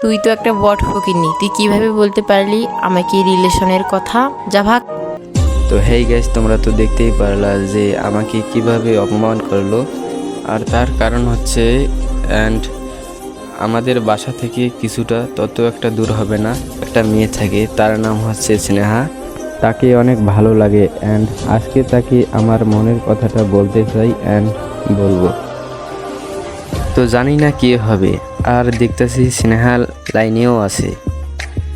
তুই তো একটা বট ফকিরনি তুই কীভাবে বলতে পারলি আমাকে রিলেশনের কথা? যা ভাগ। তো হেই গ্যাস তোমরা তো দেখতেই পারলা যে আমাকে কীভাবে অপমান করল। আর তার কারণ হচ্ছে অ্যান্ড আমাদের বাসা থেকে কিছুটা তত একটা দূর হবে না। একটা মেয়ে থাকে, তার নাম হচ্ছে স্নেহা। তাকে অনেক ভালো লাগে অ্যান্ড আজকে তাকে আমার মনের কথাটা বলতে চাই অ্যান্ড বলব। তো জানি না কি হবে। আর দেখতেছি স্নেহা লাইনেও আছে।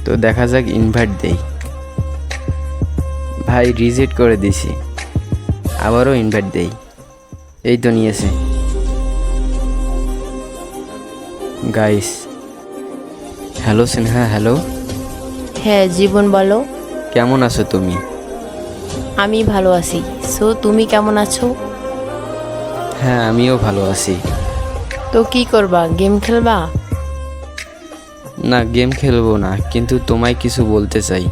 তো দেখা যাক ইনভাইট দেই। ভাই রিজেক্ট করে দিছি। আবারও ইনভাইট দেই। এই তো নিয়েছে। গাইস হ্যালো সিনহা হ্যালো হ্যাঁ জীবন বলো। কেমন আছো তুমি? আমি ভালো আছি। সো তুমি কেমন আছো? হ্যাঁ আমিও ভালো আছি। তো কি করবা? গেম খেলবা? না গেম খেলব না কিন্তু তোমায় কিছু বলতে চাই।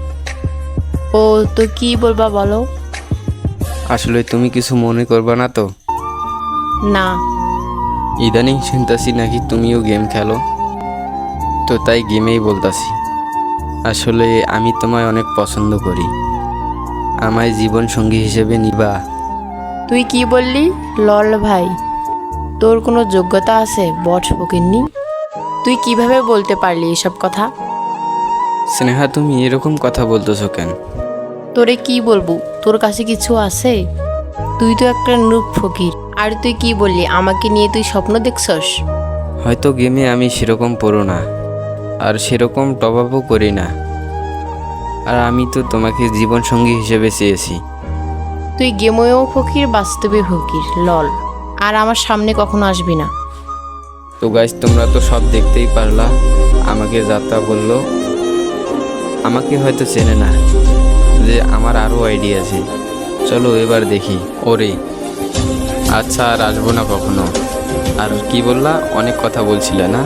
ও তো কি বলবা বলো? আসলে তুমি কিছু মনে করবা না তো? না। ইদানিং শুনতাছি নাকি তুমিও গেম খেলো? তো তাই গেমেই বলতাছি। আসলে আমি তোমায় অনেক পছন্দ করি। আমায় জীবন সঙ্গী হিসেবে নিবা। তুই কি বললি? লল ভাই। তোর কোনো যোগ্যতা আছে বট ফকিরনি তুই কীভাবে বলতে পারলি এসব কথা? স্নেহা তুমি এরকম কথা বলতেছো কেন? তোরে কি বলব? তোর কাছে কিছু আছে? তুই তো একটা নূপ ফকির। আর তুই কি বললি? আমাকে নিয়ে তুই স্বপ্ন দেখছস? হয়তো গেমে আমি সেরকম পড়ো না আর সেরকম টপাপও করি না। আর আমি তো তোমাকে জীবনসঙ্গী হিসেবে চেয়েছি। তুই গেমেও ফকির বাস্তবে ফকির লল। আর আমার সামনে কখনো আসবি না। তো গাইজ তোমরা তো সব দেখতেই পারলা আমাকে যাত্রা বলল। আমাকে হয়তো চেনে না যে আমার আরও আইডিয়া আছে। চলো এবার দেখি ওরে। আচ্ছা আর আসব না কখনো। আর কি বললা? অনেক কথা বলছিলে না?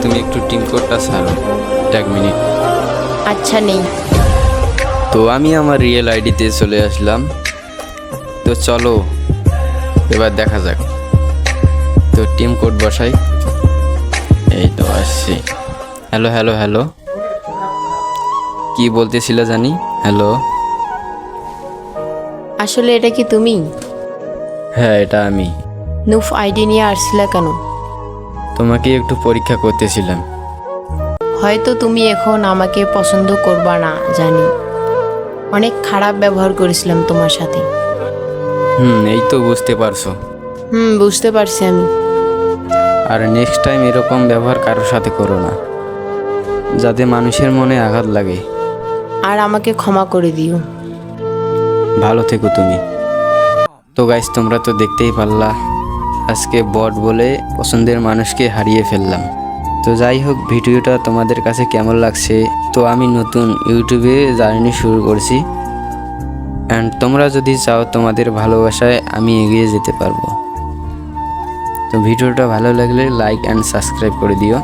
তুমি একটু টিম কোডটা ছাড়ো এক মিনিট। আচ্ছা নেই। তো আমি আমার রিয়েল আইডিতে চলে আসলাম। তো চলো এবার দেখা যাক। তো টিম কোড বসাই। এই তো আসছি। হ্যালো হ্যালো হ্যালো কি বলতেছিল জানি? হ্যালো আসলে এটা কি তুমি? হ্যাঁ এটা আমি। নুফ আইডি নিয়ে আসছিলে কেন? তোমাকে একটু পরীক্ষা করতেছিলাম। হয়তো তুমি এখন আমাকে পছন্দ করবা না জানি। অনেক খারাপ ব্যবহার করেছিলাম তোমার সাথে। হুম এই তো বুঝতে পারছ। হুম বুঝতে পারছি আমি। আর নেক্সট টাইম এরকম ব্যবহার কারোর সাথে করো না। যাতে মানুষের মনে আঘাত লাগে। আর আমাকে ক্ষমা করে দিও। ভালো থেকো তুমি। তো গাইস তোমরা তো দেখতেই পারলা আজকে বট বলে পছন্দের মানুষকে হারিয়ে ফেললাম। তো যাই হোক ভিডিওটা তোমাদের কাছে কেমন লাগছে তো আমি নতুন ইউটিউবে জার্নি শুরু করছি। অ্যান্ড তোমরা যদি চাও তোমাদের ভালোবাসায় আমি এগিয়ে যেতে পারব। তো ভিডিওটা ভালো লাগলে লাইক অ্যান্ড সাবস্ক্রাইব করে দিও।